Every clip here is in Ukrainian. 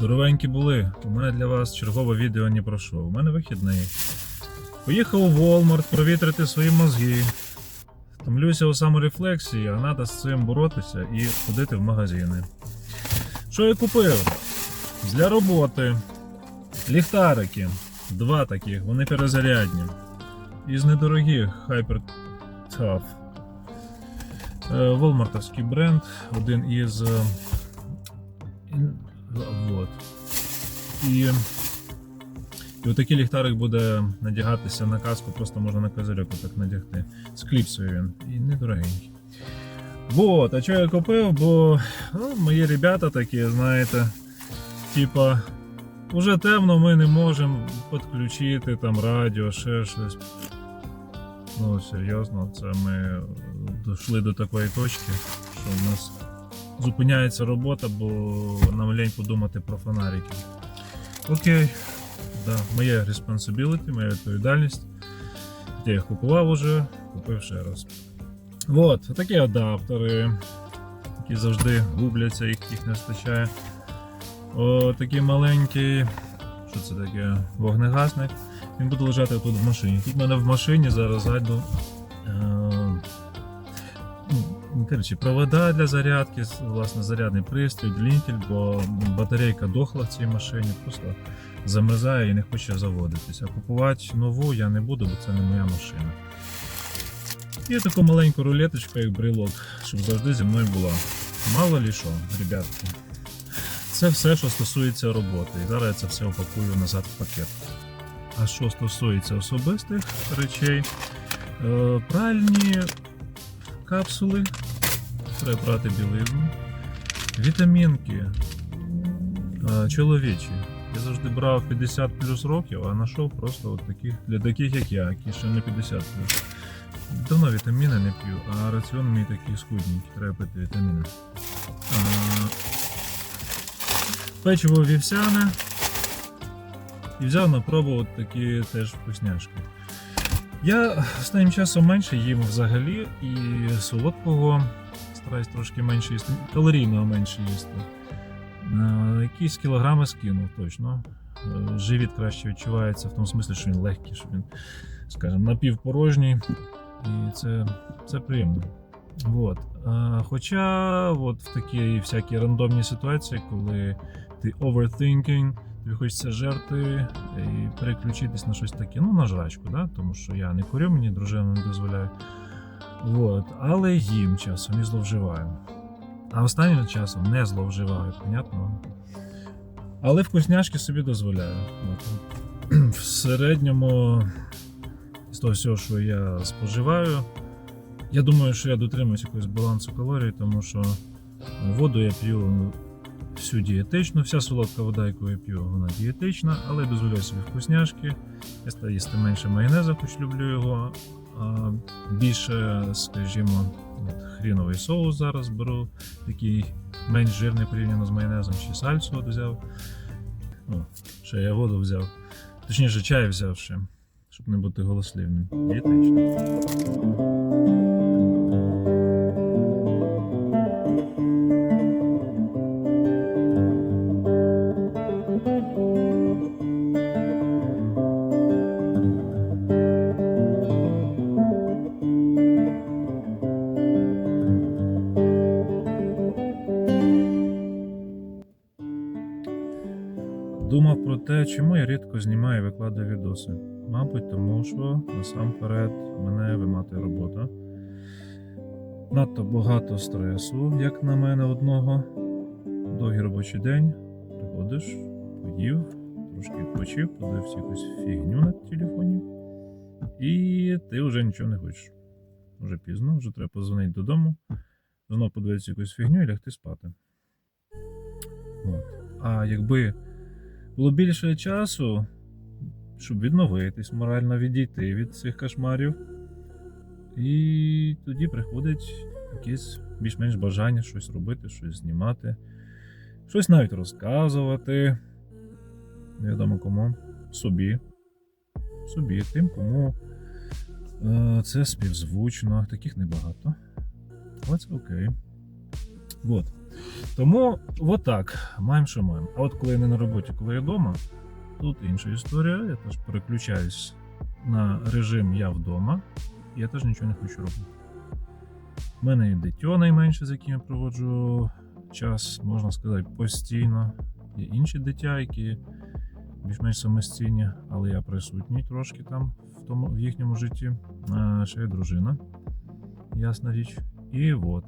Здоровенькі були. У мене для вас чергове відео не про що. У мене вихідний. Поїхав у Walmart провітрити свої мозги. Втомлюся у саморефлексії, а треба з цим боротися і ходити в магазини. Що я купив? Для роботи. Ліхтарики. Два таких, вони перезарядні. Із недорогих Hyper Tough. Е, Волмартовський бренд, один із. Вот. І, і отакий ліхтарик буде надягатися на каску, просто можна на козирьок так надягти. З кліпсою він. І недорогенький. Вот, а що я купив? Бо ну, мої ребята такі, знаєте, типа, уже темно, ми не можемо підключити там радіо, ще щось. Ну, серйозно, це ми дійшли до такої точки, що в нас зупиняється робота, бо нам лень подумати про фонарики. Окей, да, моя responsibility, моя відповідальність. Я їх купував уже, купив ще раз. Вот, такі адаптери, які завжди губляться, їх, їх не вистачає. О, такий маленький. Що це таке? Вогнегасник. Він буде лежати тут в машині. Тут в мене в машині зараз зайду. Коротше, провода для зарядки, власне, зарядний пристрій, длінтель, бо батарейка дохла в цій машині, просто замерзає і не хоче заводитися. Купувати нову я не буду, бо це не моя машина. І таку маленьку рулеточку, як брелок, щоб завжди зі мною була. Мало лі що, ребятки. Це все, що стосується роботи. І зараз я це все опакую назад в пакет. А що стосується особистих речей, е, пральні капсули, треба брати білизну, вітамінки чоловічі. Я завжди брав 50 плюс років, а знайшов просто от таких, для таких, як я, які ще не 50 плюс. Давно вітаміни не п'ю, а раціон мій такий скудненький, треба пити вітаміни. А, Печиво вівсяне. І взяв на пробу от такі теж вкусняшки. Я останнім часом менше їм взагалі і солодкого стараюсь трошки менше їсти, калорійного менше їсти. Е, Якісь кілограми скинув точно. Е, Живіт краще відчувається в тому смислі, що він легкий, що він, скажімо, напівпорожній. І це, це приємно. Вот. А, хоча от в такі всякі рандомні ситуації, коли ти overthinking, тобі хочеться жерти і переключитись на щось таке, ну на жрачку, да? тому що я не курю, мені дружина не дозволяє. Вот. Але їм часом і зловживаю. А останнім часом не зловживаю, понятно? Але вкусняшки собі дозволяю. От. В середньому з того всього, що я споживаю, я думаю, що я дотримуюсь якогось балансу калорій, тому що воду я п'ю ну, всю дієтичну, вся солодка вода, яку я п'ю, вона дієтична, але я дозволяю собі вкусняшки. Я стаю їсти менше майонеза, хоч люблю його. Більше, скажімо, от хріновий соус зараз беру, такий менш жирний порівняно з майонезом, чи сальсу от взяв. О, ще я воду взяв. Точніше, чай взяв ще, щоб не бути голослівним. Дієтично. Те, чому я рідко знімаю і викладаю відоси. Мабуть, тому що насамперед мене виматує робота. Надто багато стресу, як на мене, одного. Довгий робочий день. Приходиш, поїв, трошки відпочив, подивився якусь фігню на телефоні. І ти вже нічого не хочеш. Вже пізно, вже треба позвонити додому, знову подивитися якусь фігню і лягти спати. От. А якби було більше часу, щоб відновитись, морально відійти від цих кошмарів. І тоді приходить якесь більш-менш бажання щось робити, щось знімати, щось навіть розказувати. Невідомо кому. Собі. Собі, тим, кому е, це співзвучно. Таких небагато. Але це окей. От. Тому отак, маємо, що маємо. А от коли я не на роботі, коли я вдома, тут інша історія. Я теж переключаюсь на режим я вдома, я теж нічого не хочу робити. У мене і дитё найменше, з яким я проводжу час, можна сказати, постійно. Є інші дитя, які більш-менш самостійні, але я присутній трошки там в, тому, в їхньому житті. А ще є дружина, ясна річ. І от,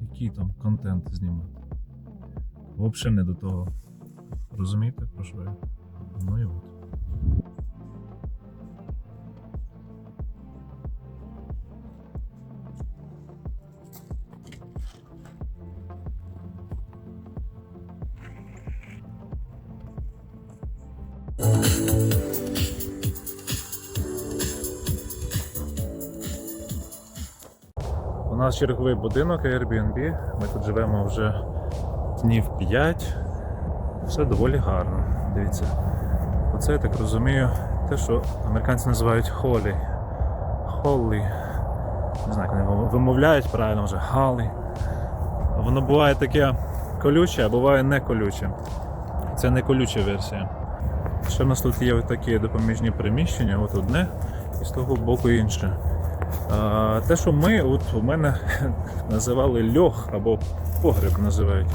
який там контент знімати. Взагалі не до того. Розумієте, про що я? Ну і от. У нас черговий будинок Airbnb. Ми тут живемо вже днів 5. Все доволі гарно. Дивіться. Оце я так розумію, те, що американці називають холі. Холлі. Не знаю, як вони вимовляють правильно вже халі. Воно буває таке колюче, а буває не колюче. Це не колюча версія. Ще в нас тут є такі допоміжні приміщення, от одне, і з того боку інше. Те, що ми, от у мене називали льох або погреб називають.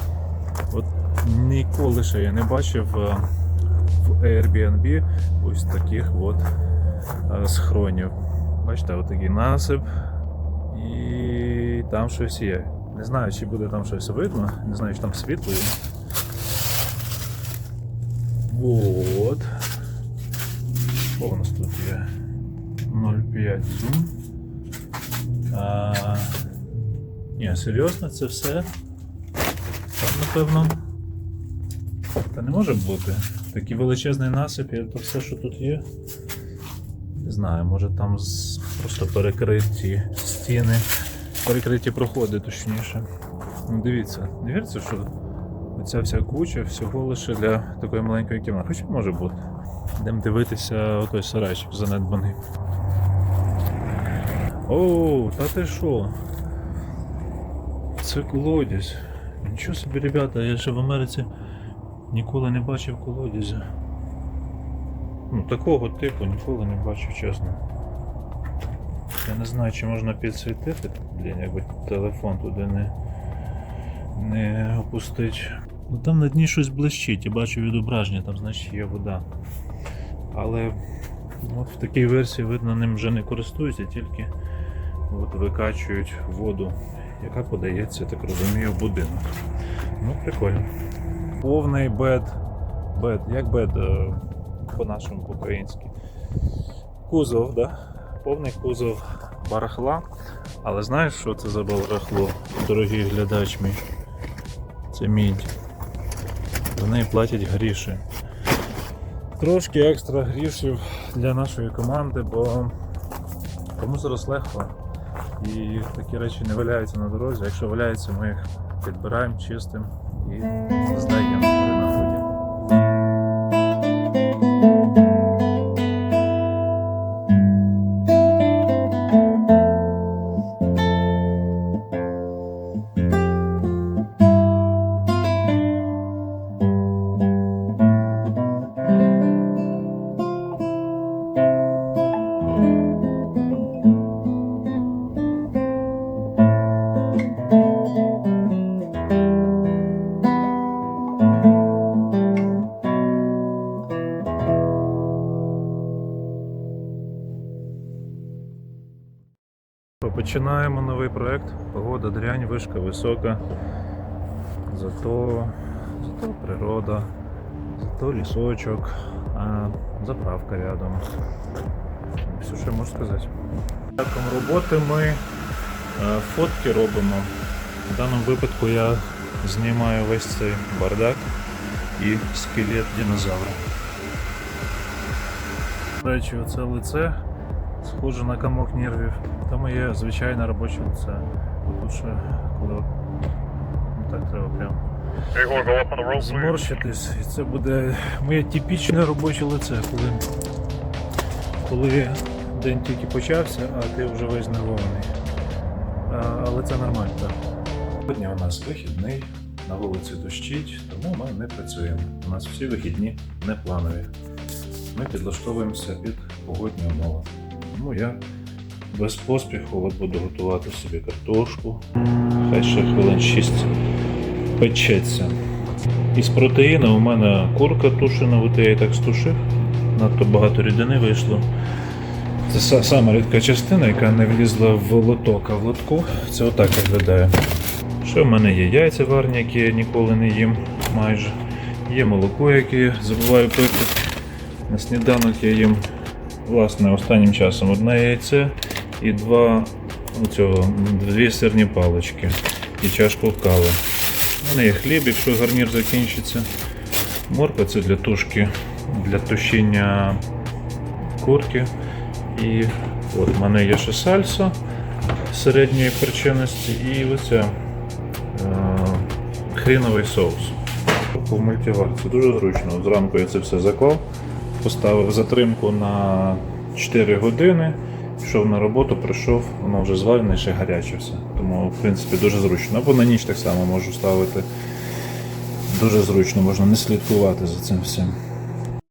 Ніколи ще я не бачив е, в Airbnb ось таких от е, схронів. Бачите, от такий насип, і там щось є. Не знаю, чи буде там щось видно, не знаю, чи там світло є. Вот. Що у нас тут є? 0,5 зум. А, ні, серйозно, це все? Так, напевно. Не може бути. Такий величезний насип, і то все, що тут є. Не знаю, може там просто перекриті стіни, перекриті проходи, точніше. Ну дивіться, не віриться, що оця вся куча всього лише для такої маленької кімнати. Хоча може бути. Йдемо дивитися отой сарайчик занедбаний. Оу, та ти що? Це колодязь. Нічого собі, ребята, я ще в Америці ніколи не бачив колодязя. Ну, такого типу ніколи не бачив, чесно. Я не знаю, чи можна підсвітити, блін, якби телефон туди не, не опустить. Ну там на дні щось блищить, я бачу відображення, там значить є вода. Але от в такій версії видно ним вже не користуються, тільки от викачують воду, яка подається, так розумію, в будинок. Ну, прикольно. Повний бед. Бед, як бед по-нашому, по-українськи. Кузов, да? Повний кузов барахла. Але знаєш, що це за барахло, дорогий глядач мій? Це мідь. За неї платять гріші. Трошки екстра грішів для нашої команди, бо кому зараз легко. І такі речі не валяються на дорозі. Якщо валяються, ми їх підбираємо, чистимо і здаємо Починаємо новий проект. Погода дрянь, вишка висока. Зато, зато природа, зато лісочок, а заправка рядом. Все, що я можу сказати. Таком роботи ми е, фотки робимо. В даному випадку я знімаю весь цей бардак і скелет динозавра. До речі, оце лице схоже на комок нервів. Це моє звичайне робоче лице. Ще коли ну, так треба прям зморщитись. І це буде моє типічне робоче лице, коли, коли день тільки почався, а ти вже весь нервований. А, але це нормально, так. Сьогодні у нас вихідний, на вулиці дощить, тому ми не працюємо. У нас всі вихідні не планові. Ми підлаштовуємося під погодні умови. Тому я без поспіху буду готувати собі картошку. Хай ще хвилин 6 печеться. Із протеїну у мене курка тушена, от я її так стушив. Надто багато рідини вийшло. Це сама рідка частина, яка не влізла в лоток, а в лотку це отак виглядає. Ще в мене є яйця варні, які я ніколи не їм майже. Є молоко, яке я забуваю пити. На сніданок я їм власне останнім часом одне яйце і два оцього, дві сирні палички і чашку кави. У мене є хліб, якщо гарнір закінчиться. Морква це для тушки, для тушіння курки. І от в мене є ще сальса середньої перченості і оця е, хріновий соус. В мультиварці дуже зручно. Зранку я це все заклав, поставив затримку на 4 години, пішов на роботу, прийшов, воно вже зварене, ще гаряче все. Тому, в принципі, дуже зручно. Або на ніч так само можу ставити. Дуже зручно, можна не слідкувати за цим всім.